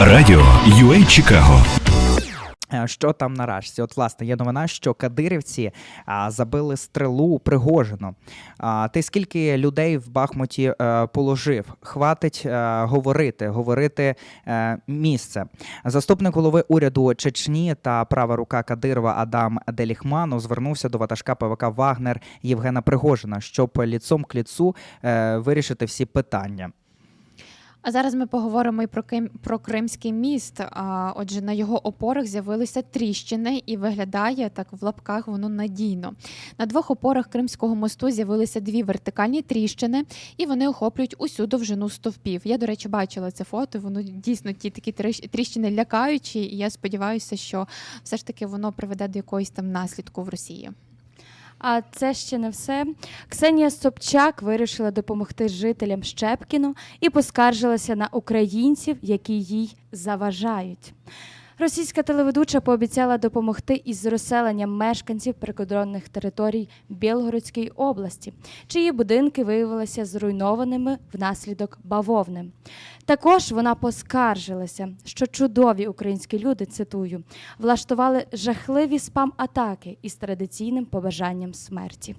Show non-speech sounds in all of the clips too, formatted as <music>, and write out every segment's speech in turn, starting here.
Радіо UA Чикаго. Е, Що там нарешті? От, власне, є новина, що кадирівці а, забили стрелу Пригожину. А, ти скільки людей в Бахмуті е, положив? Хватить е, говорити, говорити е, місце. Заступник голови уряду Чечні та права рука Кадирова Адам Деліхману звернувся до ватажка ПВК Вагнер Євгена Пригожина, щоб ліцом к ліцу е, вирішити всі питання. А зараз ми поговоримо і про Ким про Кримський міст. А, отже, на його опорах з'явилися тріщини, і виглядає так в лапках воно надійно. На двох опорах Кримського мосту з'явилися дві вертикальні тріщини, і вони охоплюють усю довжину стовпів. Я, до речі, бачила це фото. Воно дійсно ті такі тріщ- тріщини лякаючі. І я сподіваюся, що все ж таки воно приведе до якоїсь там наслідку в Росії. А це ще не все. Ксенія Собчак вирішила допомогти жителям Щепкіну і поскаржилася на українців, які їй заважають. Російська телеведуча пообіцяла допомогти із розселенням мешканців прикордонних територій Білгородської області, чиї будинки виявилися зруйнованими внаслідок бавовни. Також вона поскаржилася, що чудові українські люди, цитую, влаштували жахливі спам-атаки із традиційним побажанням смерті.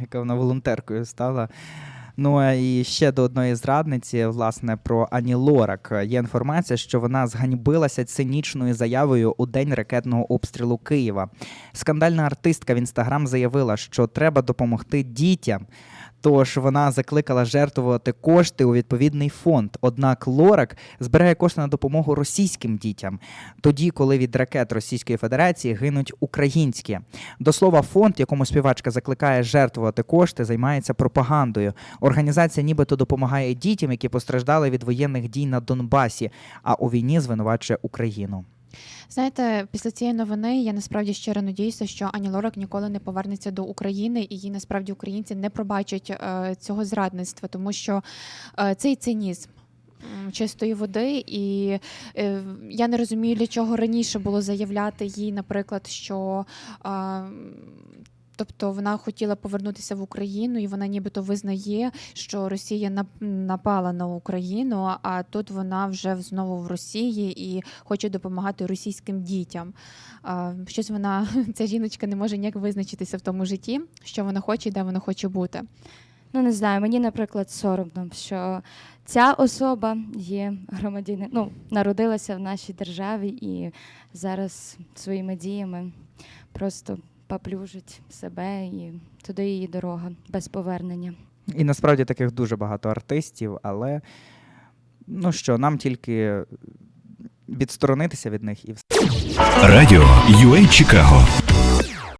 яка вона волонтеркою стала. Ну а і ще до одної зрадниці, власне, про Ані Лорак. Є інформація, що вона зганьбилася цинічною заявою у день ракетного обстрілу Києва. Скандальна артистка в інстаграм заявила, що треба допомогти дітям. Тож вона закликала жертвувати кошти у відповідний фонд. Однак Лорак збирає кошти на допомогу російським дітям, тоді, коли від ракет Російської Федерації гинуть українські. До слова, фонд, якому співачка закликає жертвувати кошти, займається пропагандою. Організація нібито допомагає дітям, які постраждали від воєнних дій на Донбасі, а у війні звинувачує Україну. Знаєте, після цієї новини я насправді щиро надіюся, що Ані Лорак ніколи не повернеться до України, і їй насправді українці не пробачать е, цього зрадництва, тому що е, цей цинізм. Чистої води, і е, я не розумію, для чого раніше було заявляти їй, наприклад, що е, тобто вона хотіла повернутися в Україну, і вона нібито визнає, що Росія нап- напала на Україну, а тут вона вже знову в Росії і хоче допомагати російським дітям. Щось вона, <laughs> ця жіночка не може ніяк визначитися в тому житті, що вона хоче і де вона хоче бути. Ну, не знаю, мені, наприклад, соромно, що ця особа є громадянин, ну, народилася в нашій державі і зараз своїми діями просто поплюжить себе і туди її дорога без повернення. І насправді таких дуже багато артистів, але ну що, нам тільки відсторонитися від них і все. Радіо UA Чикаго.